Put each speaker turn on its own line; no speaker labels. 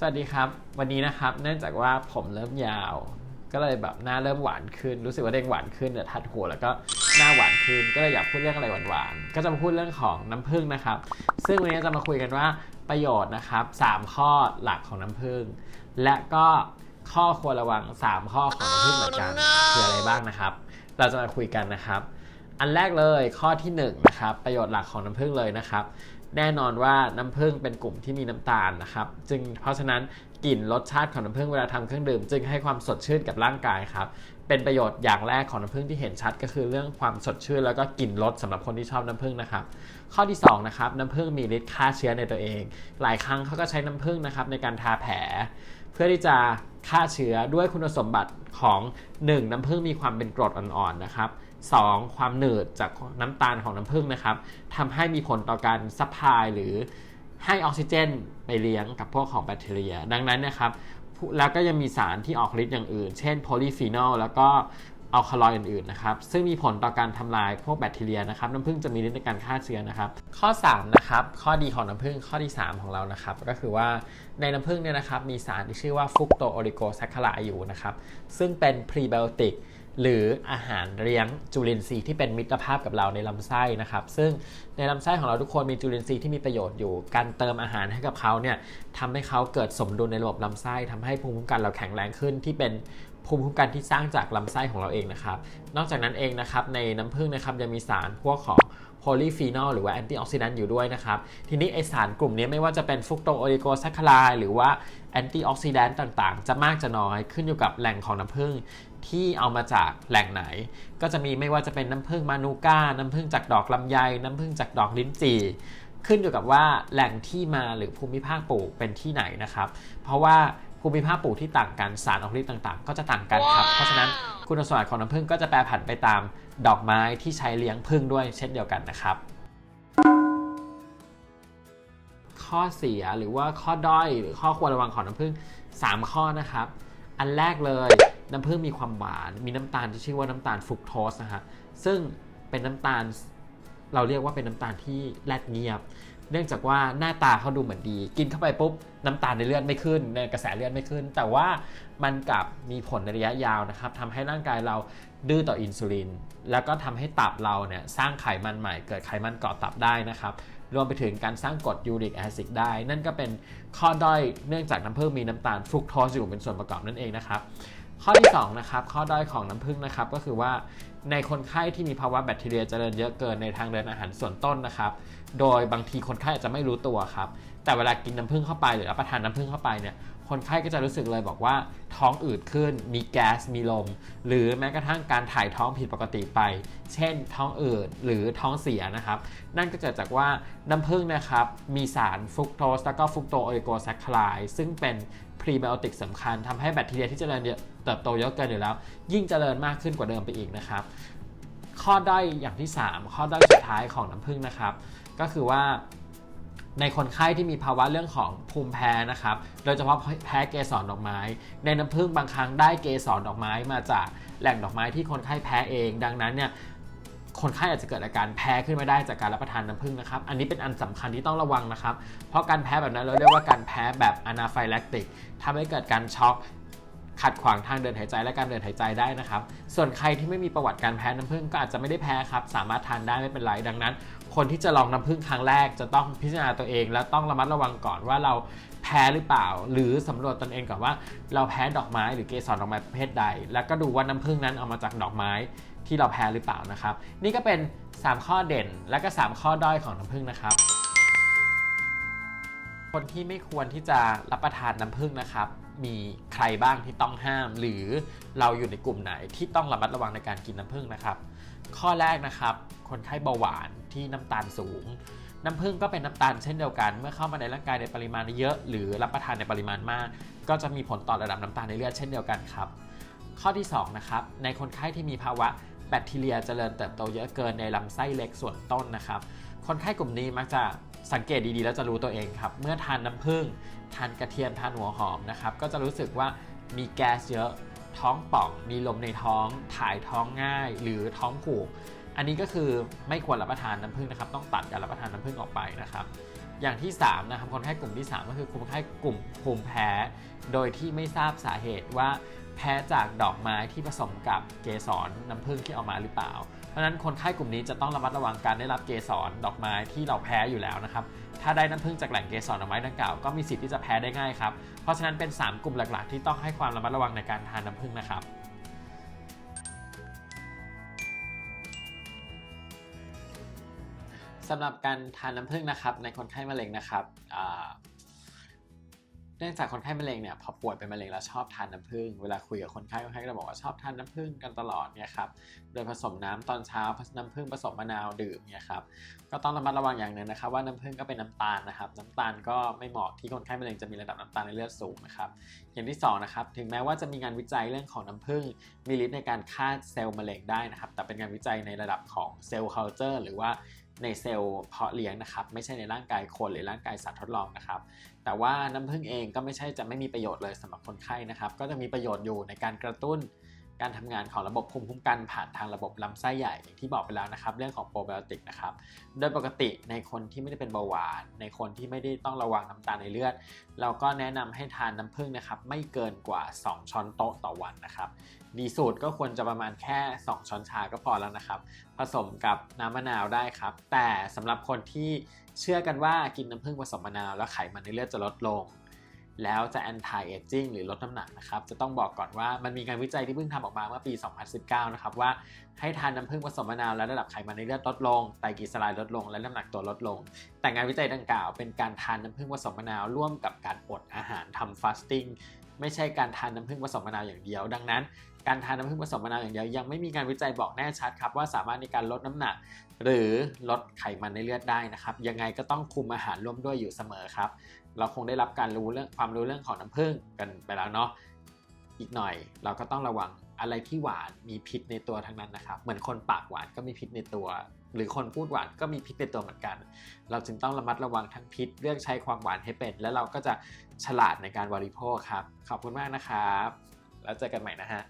สวัสดีครับ วันนี้นะครับเนื่องจากว่าผมเริ่มยาว ก็เลยแบบหน้าเริ่มหวานขึ้น รู้สึกว่าเด้งหวานขึ้นแต่ทัดหัวแล้วก็หน้าหวานขึ้นก็เลยอยากพูดเรื่องอะไรหวานๆก็จะมาพูดเรื่องของน้ำผึ้งนะครับ ซึ่งวันนี้จะมาคุยกันว่าประโยชน์นะครับ 3 ข้อหลักของน้ำผึ้งและก็ข้อควรระวัง 3 ข้อของน้ำผึ้งเหมือนกันคืออะไรบ้างนะครับ เราจะมาคุยกันนะครับ อันแรกเลยข้อที่1นงนะครับประโยชน์หลักของน้ำผึ้งเลยนะครับ แน่นอนว่าน้ำผึ้งเป็นกลุ่มที่มีน้ำตาลนะครับจึงเพราะฉะนั้นกลิ่นรสชาติของน้ำผึ้งเวลาทำเครื่องดื่ม จึงให้ความสดชื่นกับร่างกายครับเป็นประโยชน์อย่างแรกของน้ำผึ้งที่เห็นชัดก็คือเรื่องความสดชื่นแล้วก็กลิ่นรสสำหรับคนที่ชอบน้ำผึ้งนะครับ ข้อที่2นะครับน้ำผึ้งมีฤทธิ์ฆ่าเชื้อในตัวเอง หลายครั้งเขาก็ใช้น้ำผึ้งนะครับในการทาแผล เพื่อที่จะฆ่าเชื้อด้วยคุณสมบัติของ 1. น้ำผึ้งมีความเป็นกรดอ่อนๆนะครับ 2. ความหนืดจากน้ำตาลของน้ำผึ้งนะครับทำให้มีผลต่อการซัพพลายหรือให้ออกซิเจนไปเลี้ยงกับพวกของแบคทีเรีย ดังนั้นนะครับแล้วก็ยังมีสารที่ออกฤทธิ์อย่างอื่น เช่นโพลีฟีนอลแล้วก็อัลคาลอยด์อื่นๆนะครับ ซึ่งมีผลต่อการทำลายพวกแบคทีเรียนะครับ น้ำผึ้งจะมีฤทธิ์ในการฆ่าเชื้อนะครับ ข้อ 3 นะครับ ข้อดีของน้ำผึ้งข้อที่ 3 ของเรานะครับ ก็คือว่าในน้ำผึ้งเนี่ยนะครับ มีสารที่ชื่อว่าฟุกโตโอริโกแซคคาไลอยู่นะครับ ซึ่งเป็นพรีไบโอติก หรืออาหารเลี้ยงจุลินทรีย์ที่เป็นมิตรภาพกับเราในลำไส้นะครับ ซึ่งในลำไส้ของเราทุกคนมีจุลินทรีย์ที่มีประโยชน์อยู่ การเติมอาหารให้กับเขาเนี่ยทำให้เขาเกิดสมดุลในระบบลำไส้ทำให้ภูมิคุ้มกันเราแข็งแรงขึ้นที่เป็นภูมิคุ้มกันที่สร้างจากลำไส้ของเราเองนะครับ นอกจากนั้นเองนะครับในน้ำผึ้งนะครับยังมีสารพวกของโพลีฟีนอลหรือว่าแอนตี้ออกซิแดนต์อยู่ด้วยนะครับ ทีนี้ไอสารกลุ่มนี้ไม่ว่าจะเป็นฟุกโตโอริโกแซคคาไลหรือว่าแอนตี้ออกซิแดนต์ต่างๆ จะมากจะน้อยขึ้นอยู่กับแหล่งของน้ำผึ้งที่เอามาจากแหล่งไหน ก็จะมีไม่ว่าจะเป็นน้ำผึ้งมานูก้า น้ำผึ้งจากดอกลำไย น้ำผึ้งจากดอกลิ้นจี่ขึ้นอยู่กับว่าแหล่งที่มาหรือภูมิภาคปลูกเป็นที่ไหนนะครับ เพราะว่าภูมิภาคปลูกที่ต่างกันสารออกฤทธิ์ต่างๆ ก็จะต่างกันครับ เพราะฉะนั้นคุณสมบัติของน้ำผึ้งก็จะแปรผันไปตามดอกไม้ที่ใช้เลี้ยงผึ้งด้วยเช่นเดียวกันนะครับ ข้อเสียหรือว่าข้อด้อยหรือข้อควรระวังของน้ำผึ้ง3 ข้อนะครับ อันแรกเลย น้ำผึ้งมีความหวาน มีน้ำตาลที่ชื่อว่าน้ำตาลฟรุกโทสนะฮะซึ่งเป็นน้ำตาลเราเรียกว่าเป็นน้ำตาลที่แลดเงียบ เนื่องจากว่าหน้าตาเขาดูเหมือนดี กินเข้าไปปุ๊บน้ำตาลในเลือดไม่ขึ้นในกระแสเลือดไม่ขึ้น แต่ว่ามันกลับมีผลในระยะยาวนะครับทำให้ร่างกายเราดื้อต่ออินซูลิน แล้วก็ทำให้ตับเราเนี่ยสร้างไขมันใหม่เกิดไขมันเกาะตับได้นะครับรวมไปถึงการสร้างกรดยูริกแอซิดได้ นั่นก็เป็นข้อด้อยเนื่องจากน้ำผึ้งมีน้ำตาลฟรุกโทสอยู่เป็นส่วนประกอบนั่นเองนะครับ ข้อที่2นะครับข้อด้อยของน้ำผึ้งนะครับก็คือว่าในคนไข้ที่มีภาวะแบคทีเรียเจริญเยอะเกินในทางเดินอาหารส่วนต้นนะครับ โดยบางทีคนไข้อาจจะไม่รู้ตัวครับ แต่เวลากินน้ำผึ้งเข้าไปหรือรับประทานน้ำผึ้งเข้าไปเนี่ยคนไข้ก็จะรู้สึกเลยบอกว่าท้องอืดขึ้น มีแก๊สมีลม หรือแม้กระทั่งการถ่ายท้องผิดปกติไป เช่น ท้องอืดหรือท้องเสียนะครับ นั่นก็เกิดจากว่าน้ำผึ้งนะครับมีสารฟรุกโตสแล้วก็ฟรุกโตโอริโกแซคคลายซึ่งเป็นพรีไบโอติกสำคัญทำให้แบคทีเรียที่เจริญเยอะ ติบโตเยอะเกินอยู่แล้ว ยิ่งเจริญมากขึ้นกว่าเดิมไปอีกนะครับ ข้อด้อยอย่างที่ 3 ข้อด้อยสุดท้ายของน้ำผึ้งนะครับ ก็คือว่าในคนไข้ที่มีภาวะเรื่องของภูมิแพ้นะครับ โดยเฉพาะแพ้เกสรดอกไม้ ในน้ำผึ้งบางครั้งได้เกสรดอกไม้มาจากแหล่งดอกไม้ที่คนไข้แพ้เอง ดังนั้นเนี่ยคนไข้อาจจะเกิดอาการแพ้ขึ้นมาได้จากการรับประทานน้ำผึ้งนะครับ อันนี้เป็นอันสำคัญที่ต้องระวังนะครับ เพราะการแพ้แบบนั้นเราเรียกว่าการแพ้แบบอนาไฟแลคติกทำให้เกิดการช็อก ขัดขวางทางเดินหายใจและการเดินหายใจได้นะครับ ส่วนใครที่ไม่มีประวัติการแพ้น้ำผึ้งก็อาจจะไม่ได้แพ้ครับ สามารถทานได้ไม่เป็นไรดังนั้น คนที่จะลองน้ำผึ้งครั้งแรกจะต้องพิจารณาตัวเอง และต้องระมัดระวังก่อนว่าเราแพ้หรือเปล่า หรือสำรวจตนเองก่อนว่า เราแพ้ดอกไม้หรือเกสรดอกไม้ประเภทใด แล้วก็ดูว่าน้ำผึ้งนั้นเอามาจากดอกไม้ที่เราแพ้หรือเปล่านะครับ นี่ก็เป็น 3 ข้อเด่นและก็ 3 ข้อด้อยของน้ำผึ้งนะครับ คนที่ไม่ควรที่จะรับประทานน้ำผึ้งนะครับ มีใครบ้างที่ต้องห้าม หรือเราอยู่ในกลุ่มไหนที่ต้องระมัดระวังในการกินน้ำผึ้งนะครับ ข้อแรกนะครับ คนไข้เบาหวานที่น้ำตาลสูง น้ำผึ้งก็เป็นน้ำตาลเช่นเดียวกัน เมื่อเข้ามาในร่างกายในปริมาณเยอะ หรือรับประทานในปริมาณมาก ก็จะมีผลต่อระดับน้ำตาลในเลือดเช่นเดียวกันครับ ข้อที่2นะครับในคนไข้ที่มีภาวะแบคทีเรียเจริญเติบโตเยอะเกินในลำไส้เล็กส่วนต้นนะครับ คนไข้กลุ่มนี้มักจะ สังเกตดีๆ แล้วจะรู้ตัวเองครับ เมื่อทานน้ำผึ้งทานกระเทียมทานหัวหอมนะครับ ก็จะรู้สึกว่ามีแก๊สเยอะท้องป่อง มีลมในท้อง ถ่ายท้องง่าย หรือท้องผูก อันนี้ก็คือไม่ควรรับประทานน้ำผึ้งนะครับ ต้องตัดการรับประทานน้ำผึ้งออกไปนะครับ อย่างที่3นะครับคนไข้กลุ่มที่ 3 ก็คือคนไข้กลุ่มภูมิแพ้ โดยที่ไม่ทราบสาเหตุว่า แพ้จากดอกไม้ที่ผสมกับเกสรน้ำผึ้งที่เอามาหรือเปล่า เพราะนั้นคนไข้กลุ่มนี้จะต้องระมัดระวังการได้รับเกสรดอกไม้ที่เราแพ้อยู่แล้วนะครับ ถ้าได้น้ำผึ้งจากแหล่งเกสรดอกไม้ดังกล่าวก็มีสิทธิ์ที่จะแพ้ได้ง่ายครับ เพราะฉะนั้นเป็น 3 กลุ่มหลักๆ ที่ต้องให้ความระมัดระวังในการทานน้ำผึ้งนะครับสำหรับการทานน้ำผึ้งนะครับในคนไข้มะเร็งนะครับ เนื่องจากคนไข้มะเร็งเนี่ยพอป่วยเป็นมะเร็งแล้วชอบทานน้ำผึ้งเวลาคุยกับคนไข้คนไข้ก็จะบอกว่าชอบทานน้ำผึ้งกันตลอดเนี่ยครับโดยผสมน้ำตอนเช้าน้ำผึ้งผสมมะนาวดื่มเนี่ยครับก็ต้องระมัดระวังอย่างหนึ่งนะครับว่าน้ำผึ้งก็เป็นน้ำตาลนะครับน้ำตาลก็ไม่เหมาะที่คนไข้มะเร็งจะมีระดับน้ำตาลในเลือดสูงนะครับอย่างที่สองนะครับถึงแม้ว่าจะมีงานวิจัยเรื่องของน้ำผึ้งมีฤทธิ์ในการฆ่าเซลล์มะเร็งได้นะครับแต่เป็นงานวิจัยในระดับของเซลล์เคาน์เตอร์หรือว่า ในเซลล์เพาะเลี้ยงนะครับ ไม่ใช่ในร่างกายคนหรือร่างกายสัตว์ทดลองนะครับ แต่ว่าน้ำผึ้งเองก็ไม่ใช่จะไม่มีประโยชน์เลยสำหรับคนไข้นะครับ ก็จะมีประโยชน์อยู่ในการกระตุ้น การทำงานของระบบภูมิคุ้มกันผ่านทางระบบลำไส้ใหญ่อย่างที่บอกไปแล้วนะครับ เรื่องของโปรไบโอติกนะครับ โดยปกติในคนที่ไม่ได้เป็นเบาหวาน ในคนที่ไม่ได้ต้องระวังน้ำตาลในเลือด เราก็แนะนำให้ทานน้ำผึ้งนะครับ ไม่เกินกว่า 2 ช้อนโต๊ะต่อวันนะครับ ดีสูตรก็ควรจะประมาณแค่ 2 ช้อนชาก็พอแล้วนะครับ ผสมกับน้ำมะนาวได้ครับ แต่สำหรับคนที่เชื่อกันว่ากินน้ำผึ้งผสมมะนาวแล้วไขมันในเลือดจะลดลง แล้วจะ anti aging หรือลดน้ำหนักนะครับ จะต้องบอกก่อนว่ามันมีงานวิจัยที่เพิ่งทำออกมาเมื่อปี 2019 นะครับว่าให้ทานน้ำผึ้งผสมมะนาวแล้วระดับไขมันในเลือดลดลง ไตรกลีเซอไรด์ลดลง และน้ำหนักตัวลดลง แต่งานวิจัยดังกล่าวเป็นการทานน้ำผึ้งผสมมะนาวร่วมกับการอดอาหารทำ fasting ไม่ใช่การทานน้ำผึ้งผสมมะนาวอย่างเดียว ดังนั้น การทานน้ำผึ้งผสมมะนาวอย่างเดียวยังไม่มีการวิจัยบอกแน่ชัดครับว่าสามารถในการลดน้ำหนัก หรือลดไขมันในเลือดได้นะครับ ยังไงก็ต้องคุมอาหารร่วมด้วยอยู่เสมอครับ เราคงได้รับการรู้เรื่องความรู้เรื่องของน้ำผึ้งกันไปแล้วเนาะอีกหน่อย เราก็ต้องระวังอะไรที่หวานมีพิษในตัวทั้งนั้นนะครับ เหมือนคนปากหวานก็มีพิษในตัว หรือคนพูดหวานก็มีพิษในตัวเหมือนกัน เราจึงต้องระมัดระวังทั้งพิษ เลือกใช้ความหวานให้เป็น แล้วเราก็จะฉลาดในการบริโภคครับ ขอบคุณมากนะครับ แล้วเจอกันใหม่นะฮะ